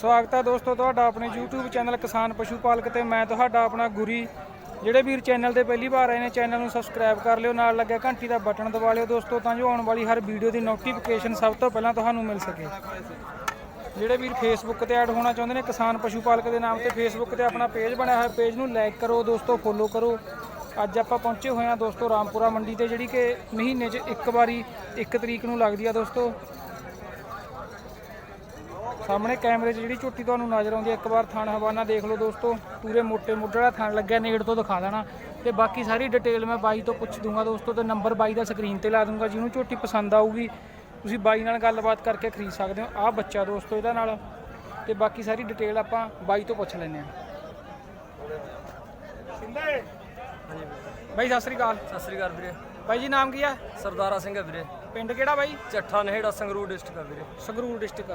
ਸਵਾਗਤ ਹੈ ਦੋਸਤੋ ਤੁਹਾਡਾ ਆਪਣੇ YouTube ਚੈਨਲ ਕਿਸਾਨ ਪਸ਼ੂ ਪਾਲਕ ਤੇ ਮੈਂ ਤੁਹਾਡਾ ਆਪਣਾ ਗੁਰੀ। ਜਿਹੜੇ ਵੀਰ ਚੈਨਲ ਤੇ ਪਹਿਲੀ ਵਾਰ ਆਏ ਨੇ, ਚੈਨਲ ਨੂੰ ਸਬਸਕ੍ਰਾਈਬ ਕਰ ਲਿਓ, ਨਾਲ ਲੱਗਿਆ ਘੰਟੀ ਦਾ ਬਟਨ ਦਬਾ ਲਿਓ ਦੋਸਤੋ, ਤਾਂ ਜੋ ਆਉਣ ਵਾਲੀ ਹਰ ਵੀਡੀਓ ਦੀ ਨੋਟੀਫਿਕੇਸ਼ਨ ਸਭ ਤੋਂ ਪਹਿਲਾਂ ਤੁਹਾਨੂੰ ਮਿਲ ਸਕੇ। ਜਿਹੜੇ ਵੀਰ ਫੇਸਬੁੱਕ ਤੇ ਐਡ ਹੋਣਾ ਚਾਹੁੰਦੇ ਨੇ, ਕਿਸਾਨ ਪਸ਼ੂ ਪਾਲਕ ਦੇ ਨਾਮ ਤੇ ਫੇਸਬੁੱਕ ਤੇ ਆਪਣਾ ਪੇਜ ਬਣਿਆ ਹੋਇਆ ਪੇਜ ਨੂੰ ਲਾਈਕ ਕਰੋ ਦੋਸਤੋ ਫੋਲੋ ਕਰੋ। ਅੱਜ ਆਪਾਂ ਪਹੁੰਚੇ ਹੋਏ ਹਾਂ ਦੋਸਤੋ ਰਾਮਪੁਰਾ ਮੰਡੀ ਤੇ, ਜਿਹੜੀ ਕਿ ਮਹੀਨੇ 'ਚ ਇੱਕ ਵਾਰੀ ਇੱਕ ਤਰੀਕ ਨੂੰ ਲੱਗਦੀ ਆ ਦੋਸਤੋ। ਸਾਹਮਣੇ ਕੈਮਰੇ 'ਚ ਜਿਹੜੀ ਝੋਟੀ ਤੁਹਾਨੂੰ ਨਜ਼ਰ ਆਉਂਦੀ ਹੈ ਇੱਕ ਵਾਰ ਥਣ ਹਵਾਨਾ ਦੇਖ ਲਓ ਦੋਸਤੋ ਪੂਰੇ ਮੋٹے ਮੁੱਢ ਵਾਲਾ ਥਣ ਲੱਗਿਆ ਨੇੜ ਤੋਂ ਦਿਖਾ ਦੇਣਾ। ਤੇ ਬਾਕੀ ਸਾਰੀ ਡਿਟੇਲ ਮੈਂ ਬਾਈ ਤੋਂ ਪੁੱਛ ਦੂੰਗਾ ਦੋਸਤੋ ਤੇ ਨੰਬਰ ਬਾਈ ਦਾ ਸਕਰੀਨ ਤੇ ਲਾ ਦੂੰਗਾ ਜਿਹਨੂੰ ਝੋਟੀ ਪਸੰਦ ਆਊਗੀ। ਤੁਸੀਂ ਬਾਈ ਨਾਲ ਗੱਲਬਾਤ ਕਰਕੇ ਖਰੀਦ ਸਕਦੇ ਹੋ। ਆਹ ਬੱਚਾ ਦੋਸਤੋ ਇਹਦਾ ਨਾਲ। ਤੇ ਬਾਕੀ ਸਾਰੀ ਡਿਟੇਲ ਆਪਾਂ ਬਾਈ ਤੋਂ ਪੁੱਛ ਲੈਂਦੇ ਹਾਂ। ਬਾਈ ਸਤਿ ਸ੍ਰੀ ਅਕਾਲ। ਸਤਿ ਸ੍ਰੀ ਅਕਾਲ ਵੀਰੇ। ਬਾਈ ਜੀ ਨਾਮ ਕੀ ਆ ਸਰਦਾਰਾ ਸਿੰਘ ਹੈ ਵੀਰੇ। ਪਿੰਡ ਕਿਹੜਾ ਬਾਈ? ਚੱਠਾ ਨੇੜਾ ਸੰਗਰੂਰ ਡਿਸਟ੍ਰਿਕਟ ਹੈ ਵੀਰੇ। ਸੰਗਰੂਰ ਡਿਸਟ੍ਰਿਕਟ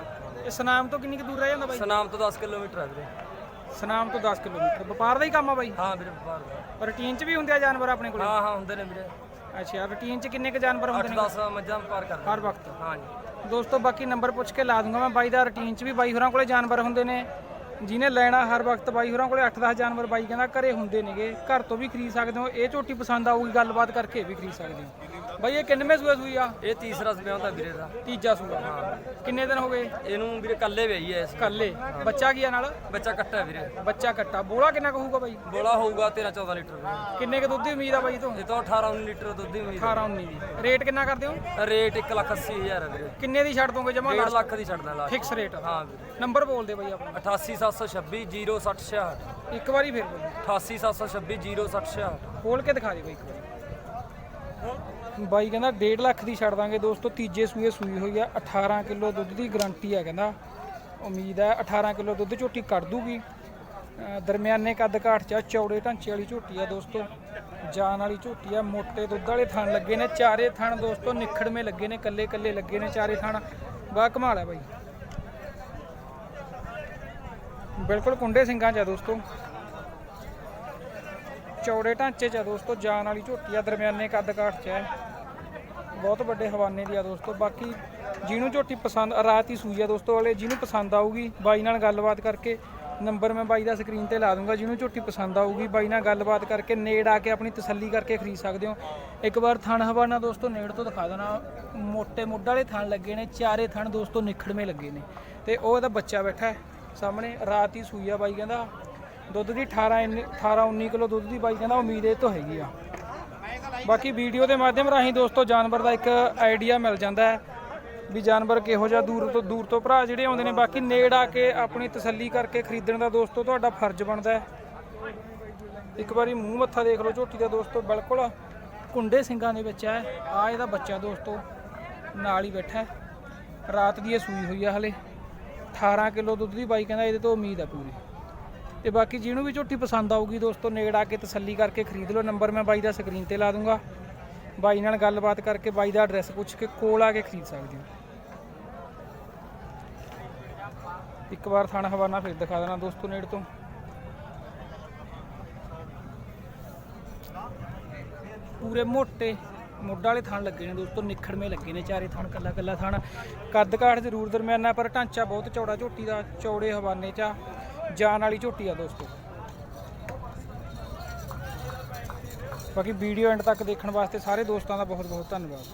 ਇਹ ਸਨਾਮ ਤੋਂ ਕਿੰਨੀ ਕੁ ਦੂਰ ਰਹਿ ਜਾਂਦਾ ਬਾਈ? ਸਨਾਮ ਤੋਂ 10 ਕਿਲੋਮੀਟਰ ਹੈ ਵੀਰੇ। ਸਨਾਮ ਤੋਂ 10 ਕਿਲੋਮੀਟਰ। ਵਪਾਰ ਦਾ ਹੀ ਕੰਮ ਆ ਬਾਈ? ਹਾਂ ਵੀਰੇ ਵਪਾਰ ਦਾ। ਰੂਟੀਨ 'ਚ ਵੀ ਹੁੰਦੇ ਆ ਜਾਨਵਰ ਆਪਣੇ ਕੋਲ? ਹਾਂ ਹਾਂ ਹੁੰਦੇ ਨੇ ਵੀਰੇ। ਅੱਛਾ ਰੂਟੀਨ 'ਚ ਕਿੰਨੇ ਕ ਜਾਨਵਰ ਹੁੰਦੇ ਨੇ? 8-10 ਮੱਝਾਂ ਵਪਾਰ ਕਰਦੇ ਹਰ ਵਕਤ? ਹਾਂ ਜੀ। ਦੋਸਤੋ ਬਾਕੀ ਨੰਬਰ ਪੁੱਛ ਕੇ ਲਾ ਦੂੰਗਾ ਮੈਂ। ਬਾਈ ਦਾ ਰੂਟੀਨ 'ਚ ਵੀ ਬਾਈ ਹੋਰਾਂ ਕੋਲੇ ਜਾਨਵਰ ਹੁੰਦੇ ਨੇ। ਜਿਹਨੇ ਲੈਣਾ ਹਰ ਵਕਤ ਬਾਈ ਹੋਰਾਂ ਕੋਲੇ 8-10 ਜਾਨਵਰ ਬਾਈ ਕਹਿੰਦਾ ਘਰੇ ਹੁੰਦੇ ਨੇਗੇ। ਘਰ ਤੋਂ ਵੀ ਖਰੀਦ ਸਕਦੇ ਹੋ। ਇਹ ਝੋਟੀ ਪਸੰਦ ਆਊਗੀ ਗੱਲਬਾਤ ਕਰਕੇ ਵੀ ਖਰੀਦ ਸਕਦੇ ਹੋ। ਬਾਈ ਇਹ ਕਿੰਨਵੇਂ ਸੂਏ ਸੂਈ ਆ? ਇਹ ਤੀਸਰਾ ਸਪਿਆਉਂਦਾ ਹੁੰਦਾ ਵੀਰੇ ਦਾ। ਤੀਜਾ ਸੂਆ। ਕਿੰਨੇ ਦਿਨ ਹੋ ਗਏ? ਇਹਨੂੰ ਵੀਰੇ ਕੱਲੇ ਵੇਈ ਹੈ ਇਸ। ਕੱਲੇ। ਬੱਚਾ ਕੀ ਆ ਨਾਲ? ਬੱਚਾ ਕੱਟਾ ਹੈ ਵੀਰੇ। ਬੱਚਾ ਕੱਟਾ। ਬੋਲਾ ਕਿੰਨਾ ਕੁ ਹੋਊਗਾ ਬਾਈ? ਬੋਲਾ ਹੋਊਗਾ 13-14 ਲੀਟਰ। ਵੀਰੇ ਕਿੰਨੇ ਕ ਦੁੱਧ ਦੀ ਉਮੀਦ ਆ ਬਾਈ ਤੋਂ? ਇਹ ਤੋਂ 18-19 ਲੀਟਰ ਦੁੱਧ ਦੀ ਉਮੀਦ 18 19 ਦੀ। ਰੇਟ ਕਿੰਨਾ ਕਰਦੇ ਹੋ? ਰੇਟ 1,80,000 ਹੈ ਵੀਰੇ। ਕਿੰਨੇ ਦੀ ਛੱਡ ਦੋਗੇ ਜਮਾ 1.5 ਲੱਖ ਦੀ ਛੱਡਦਾ ਲਾਸਟ ਫਿਕਸ ਰੇਟ ਹਾਂ ਵੀਰੇ। ਨੰਬਰ ਬੋਲ ਦੇ ਬਾਈ ਆਪਣਾ। 88726 0666 ਇੱਕ ਵਾਰੀ ਫੇਰ ਬੋਲੋ। 88726 0666 ਖੋਲ ਕੇ ਦਿਖਾ ਦੇ ਬਾਈ ਇੱਕ ਵਾਰੀ। ਬਾਈ ਕਹਿੰਦਾ 1.5 ਲੱਖ ਦੀ ਛੱਡ ਦਾਂਗੇ ਦੋਸਤੋ ਤੀਜੇ ਸੂਏ ਸੂਈ ਹੋਈ ਆ 18 ਕਿਲੋ ਦੁੱਧ ਦੀ ਗਾਰੰਟੀ ਆ ਕਹਿੰਦਾ। ਉਮੀਦ ਹੈ 18 ਕਿਲੋ ਦੁੱਧ ਝੋਟੀ ਕੱਢ ਦੂਗੀ। ਦਰਮਿਆਨੇ ਕੱਦ ਘਾਟ ਚ ਆ, ਚੌੜੇ ਢਾਂਚੇ ਵਾਲੀ ਝੋਟੀ ਆ ਦੋਸਤੋ। ਜਾਨ ਵਾਲੀ ਝੋਟੀ ਆ ਮੋਟੇ ਦੁੱਧ ਵਾਲੇ ਥਣ ਲੱਗੇ ਨੇ ਚਾਰੇ ਥਣ ਦੋਸਤੋ ਨਿਖੜਵੇਂ ਲੱਗੇ ਨੇ ਕੱਲੇ ਕੱਲੇ ਲੱਗੇ ਨੇ ਚਾਰੇ ਥਣ। ਬਾ ਕਮਾਲ ਹੈ ਬਾਈ। ਬਿਲਕੁਲ ਕੁੰਡੇ ਸਿੰਘਾਂ ਚ ਆ ਦੋਸਤੋ। ਚੌੜੇ ਢਾਂਚੇ ਚ ਆ ਦੋਸਤੋ ਜਾਨ ਵਾਲੀ ਝੋਟੀ ਆ ਦਰਮਿਆਨੇ ਕੱਦ ਘਾਟ ਚ ਹੈ ਬਹੁਤ ਵੱਡੇ ਹਵਾਨੇ ਦੀ ਆ ਦੋਸਤੋ। ਬਾਕੀ ਜਿਹਨੂੰ ਝੋਟੀ ਪਸੰਦ, ਰਾਤ ਹੀ ਸੂਈ ਆ ਦੋਸਤੋ ਵਾਲੇ, ਜਿਹਨੂੰ ਪਸੰਦ ਆਊਗੀ, ਬਾਈ ਨਾਲ ਗੱਲਬਾਤ ਕਰਕੇ ਨੰਬਰ ਮੈਂ ਬਾਈ ਦਾ ਸਕਰੀਨ ਤੇ ਲਾ ਦੂੰਗਾ। ਜਿਹਨੂੰ ਝੋਟੀ ਪਸੰਦ ਆਊਗੀ, ਬਾਈ ਨਾਲ ਗੱਲਬਾਤ ਕਰਕੇ ਨੇੜ ਆ ਕੇ ਆਪਣੀ ਤਸੱਲੀ ਕਰਕੇ ਖਰੀਦ ਸਕਦੇ ਹੋ। ਇੱਕ ਵਾਰ ਥਣ ਹਵਾਨਾ ਦੋਸਤੋ, ਨੇੜ ਤੋਂ ਦਿਖਾ ਦੇਣਾ। ਮੋٹے ਮੁੱਢ ਵਾਲੇ ਥਣ ਲੱਗੇ ਨੇ, ਚਾਰੇ ਥਣ ਦੋਸਤੋ ਨਿਖੜਵੇਂ ਲੱਗੇ ਨੇ। ਤੇ ਉਹ ਇਹਦਾ ਬੱਚਾ ਬੈਠਾ ਹੈ ਸਾਹਮਣੇ, ਰਾਤ ਹੀ ਸੂਈ ਆ ਬਾਈ ਕਹਿੰਦਾ। ਦੁੱਧ ਦੀ 18 ਇੰਨੀ- 18 19 ਕਿਲੋ ਦੁੱਧ ਦੀ ਬਾਈ ਕਹਿੰਦਾ ਉਮੀਦ ਇਹ ਤੋਂ ਹੈਗੀ ਆ। ਬਾਕੀ ਵੀਡੀਓ ਦੇ ਮਾਧਿਅਮ ਰਾਹੀਂ ਦੋਸਤੋ ਜਾਨਵਰ ਦਾ ਇੱਕ ਆਈਡੀਆ ਮਿਲ ਜਾਂਦਾ ਹੈ ਵੀ ਜਾਨਵਰ ਕਿਹੋ ਜਿਹਾ ਦੂਰ ਤੋਂ ਦੂਰ ਤੋਂ ਭਰਾ ਜਿਹੜੇ ਆਉਂਦੇ ਨੇ। ਬਾਕੀ ਨੇੜ ਆ ਕੇ ਆਪਣੀ ਤਸੱਲੀ ਕਰਕੇ ਖਰੀਦਣ ਦਾ ਦੋਸਤੋ ਤੁਹਾਡਾ ਫਰਜ਼ ਬਣਦਾ ਹੈ। ਇੱਕ ਵਾਰੀ ਮੂੰਹ ਮੱਥਾ ਦੇਖ ਲਓ ਝੋਟੀ ਦਾ ਦੋਸਤੋ, ਬਿਲਕੁਲ ਕੁੰਡੇ ਸਿੰਘਾਂ ਦੇ ਵਿੱਚ ਹੈ। ਆ ਇਹਦਾ ਬੱਚਾ ਦੋਸਤੋ, ਨਾਲ ਹੀ ਬੈਠਾ ਹੈ। ਰਾਤ ਦੀ ਇਹ ਸੂਈ ਹੋਈ ਆ ਹਲੇ। 18 ਕਿਲੋ ਦੁੱਧ ਦੀ ਬਾਈ ਕਹਿੰਦਾ ਇਹਦੇ ਤੋਂ ਉਮੀਦ ਹੈ ਪੂਰੀ। ਤੇ ਬਾਕੀ ਜਿਹਨੂੰ ਵੀ ਝੋਟੀ ਪਸੰਦ ਆਊਗੀ ਦੋਸਤੋ, ਨੇੜ ਆ ਕੇ ਤਸੱਲੀ ਕਰਕੇ ਖਰੀਦ ਲਓ। ਨੰਬਰ ਮੈਂ ਬਾਈ ਦਾ ਸਕਰੀਨ ਤੇ ਲਾ ਦੂੰਗਾ। ਬਾਈ ਨਾਲ ਗੱਲਬਾਤ ਕਰਕੇ ਬਾਈ ਦਾ ਐਡਰੈਸ ਪੁੱਛ ਕੇ ਕੋਲ ਆ ਕੇ ਖਰੀਦ ਸਕਦੇ ਹੋ। ਇੱਕ ਵਾਰ ਥਾਣਾ ਹਵਾਨਾ ਫਿਰ ਦਿਖਾ ਦੇਣਾ ਦੋਸਤੋ ਨੇੜ ਤੋਂ। ਪੂਰੇ ਮੋਟੇ ਮੋਢਾ ਵਾਲੇ ਥਾਣ ਲੱਗੇ ਨੇ ਦੋਸਤੋ, ਨਿਖੜਵੇਂ ਲੱਗੇ ਨੇ ਚਾਰੇ ਥਾਣ, ਕੱਲਾ ਕੱਲਾ ਥਾਣ। ਕੱਦ ਕਾਠ ਜ਼ਰੂਰ ਦਰਮਿਆਨਾ, ਪਰ ਢਾਂਚਾ ਬਹੁਤ ਚੌੜਾ, ਝੋਟੀ ਦਾ ਚੌੜੇ ਹਵਾਨੇ ਚ ਆ। ਜਾਨ ਵਾਲੀ ਝੋਟੀ ਆ ਦੋਸਤੋ। ਬਾਕੀ ਵੀਡੀਓ ਐਂਡ ਤੱਕ ਦੇਖਣ ਵਾਸਤੇ ਸਾਰੇ ਦੋਸਤਾਂ ਦਾ ਬਹੁਤ ਬਹੁਤ ਧੰਨਵਾਦ।